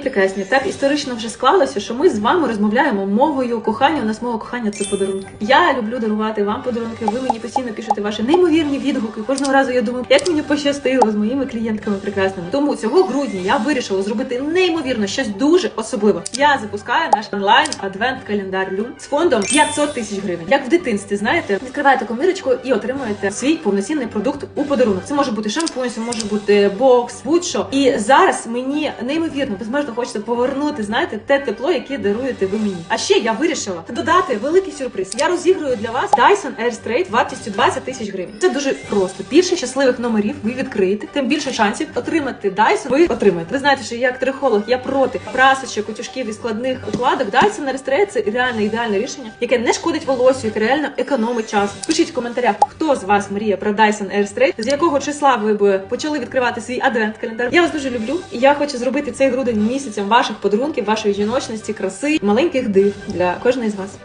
Прекрасні. Так історично вже склалося, що ми з вами розмовляємо мовою кохання. У нас мова кохання це подарунки. Я люблю дарувати вам подарунки. Ви мені постійно пишете ваші неймовірні відгуки. Кожного разу я думаю, як мені пощастило з моїми клієнтками прекрасними. Тому цього грудня я вирішила зробити неймовірно щось дуже особливе. Я запускаю наш онлайн адвент календар Люм з фондом 500 тисяч гривень. Як в дитинстві, знаєте, відкриваєте комірочку і отримуєте свій повноцінний продукт у подарунок. Це може бути шампунь, це може бути бокс, будь-що. І зараз мені неймовірно безмежно хочеться повернути, знаєте, те тепло, яке даруєте ви мені. А ще я вирішила додати великий сюрприз. Я розіграю для вас Dyson Airstraight вартістю 20 тисяч гривень. Це дуже просто. Більше щасливих номерів ви відкриєте, тим більше шансів отримати Dyson ви отримаєте. Ви знаєте, що я як трихолог, я проти прасочок, утюжків і складних укладок. Dyson Airstraight – це реально ідеальне рішення, яке не шкодить волосю, яке реально економить час. Пишіть в коментарях, хто з вас мріє про Dyson Airstraight, з якого числа ви б почали відкривати свій адвент календар. Я вас дуже люблю, і я хочу зробити цей грудень місяцем ваших подарунків, вашої жіночності, краси, маленьких див для кожної з вас.